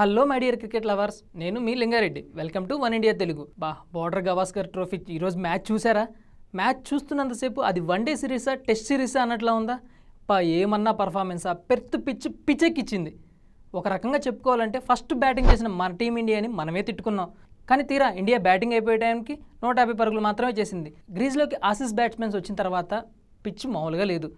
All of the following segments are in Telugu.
Hello my dear cricket lovers. నేను మీ Lingareddy. Welcome to one India Telugu. బా బోర్డర్ గవాస్కర్ ట్రోఫీ ఈరోజు మ్యాచ్ చూసారా? మ్యాచ్ చూస్తున్నంతసేపు అది వన్ డే సిరీసా టెస్ట్ సిరీసా అన్నట్లా ఉందా? పా ఏమన్నా పర్ఫార్మెన్సా? పెర్త్ పిచ్ పిచెక్కిచ్చింది ఒక రకంగా చెప్పుకోవాలంటే ఫస్ట్ బ్యాటింగ్ చేసిన మన టీమిండియాని మనమే తిట్టుకున్నాం. కానీ తీరా ఇండియా బ్యాటింగ్ అయిపోయే టైంకి నూట యాభై పరుగులు మాత్రమే చేసింది. గ్రీజ్లోకి ఆసిస్ బ్యాట్స్మెన్స్ వచ్చిన తర్వాత పిచ్ మామూలుగా లేదు.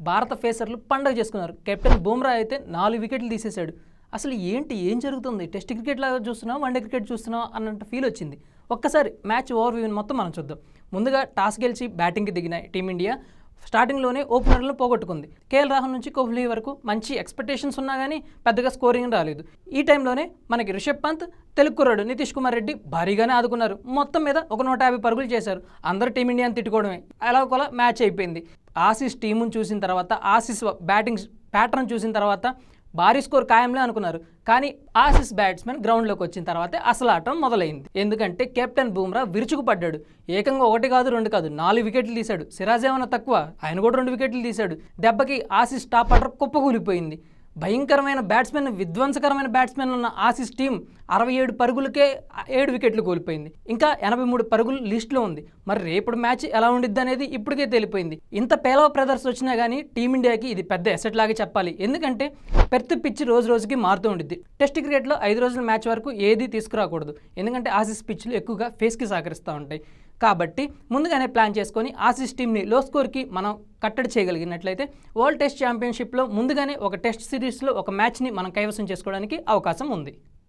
భారత ఫేసర్లు పండగ చేసుకున్నారు. కెప్టెన్ బుమ్రా అయితే నాలుగు వికెట్లు తీసేశాడు. అసలు ఏంటి ఏం జరుగుతుంది? టెస్ట్ క్రికెట్ లాగా చూస్తున్నాం వన్డే క్రికెట్ చూస్తున్నాం అన్నట్టు ఫీల్ వచ్చింది. ఒక్కసారి మ్యాచ్ ఓవర్ వ్యూని మొత్తం మనం చూద్దాం. ముందుగా టాస్ గెలిచి బ్యాటింగ్కి దిగిన టీమిండియా స్టార్టింగ్లోనే ఓపెనర్లను పోగొట్టుకుంది. కేఎల్ రాహుల్ నుంచి కోహ్లీ వరకు మంచి ఎక్స్పెక్టేషన్స్ ఉన్నా కానీ పెద్దగా స్కోరింగ్ రాలేదు. ఈ టైంలోనే మనకి రిషబ్ పంత్ తెలుగు కుర్రాడు నితీష్ కుమార్ రెడ్డి భారీగానే ఆదుకున్నారు. మొత్తం మీద ఒక నూట యాభై పరుగులు చేశారు. అందరూ టీమిండియాని తిట్టుకోవడమే. అలా ఒకలా మ్యాచ్ అయిపోయింది. ఆసిస్ టీమును చూసిన తర్వాత ఆసిస్ బ్యాటింగ్ ప్యాటర్న్ చూసిన తర్వాత భారీ స్కోర్ ఖాయంలే అనుకున్నారు. కానీ ఆసిస్ బ్యాట్స్మెన్ గ్రౌండ్లోకి వచ్చిన తర్వాత అసలు ఆటం మొదలైంది. ఎందుకంటే కెప్టెన్ బూమ్రా విరుచుకుపడ్డాడు. ఏకంగా ఒకటి కాదు రెండు కాదు నాలుగు వికెట్లు తీశాడు. సిరాజ్ ఏమైనా తక్కువ? ఆయన కూడా రెండు వికెట్లు తీశాడు. దెబ్బకి ఆసిస్ టాప్ ఆర్డర్ కుప్పకూలిపోయింది. భయంకరమైన బ్యాట్స్మెన్ విధ్వంసకరమైన బ్యాట్స్మెన్ ఉన్న ఆసిస్ టీం అరవై ఏడు పరుగులకే ఏడు వికెట్లు కోల్పోయింది. ఇంకా ఎనభై మూడు పరుగులు లిస్టులో ఉంది. మరి రేపటి మ్యాచ్ ఎలా ఉండిద్ది అనేది ఇప్పటికే తెలిపోయింది. ఇంత పేలవ ప్రదర్శన వచ్చినా కానీ టీమిండియాకి ఇది పెద్ద ఎసెట్ లాగా చెప్పాలి. ఎందుకంటే పెర్త్ పిచ్ రోజు రోజుకి మారుతూ ఉండిద్ది. టెస్ట్ క్రికెట్లో ఐదు రోజుల మ్యాచ్ వరకు ఏది తీసుకురాకూడదు. ఎందుకంటే ఆసిస్ పిచ్లు ఎక్కువగా ఫేస్కి సహకరిస్తూ ఉంటాయి. కాబట్టి ముందుగానే ప్లాన్ చేసుకొని ఆసిస్ టీమ్ని లో స్కోర్కి మనం కట్టడి చేయగలిగినట్లయితే వరల్డ్ టెస్ట్ ఛాంపియన్షిప్లో ముందుగానే ఒక టెస్ట్ సిరీస్లో ఒక మ్యాచ్ని మనం కైవసం చేసుకోవడానికి అవకాశం ఉంది.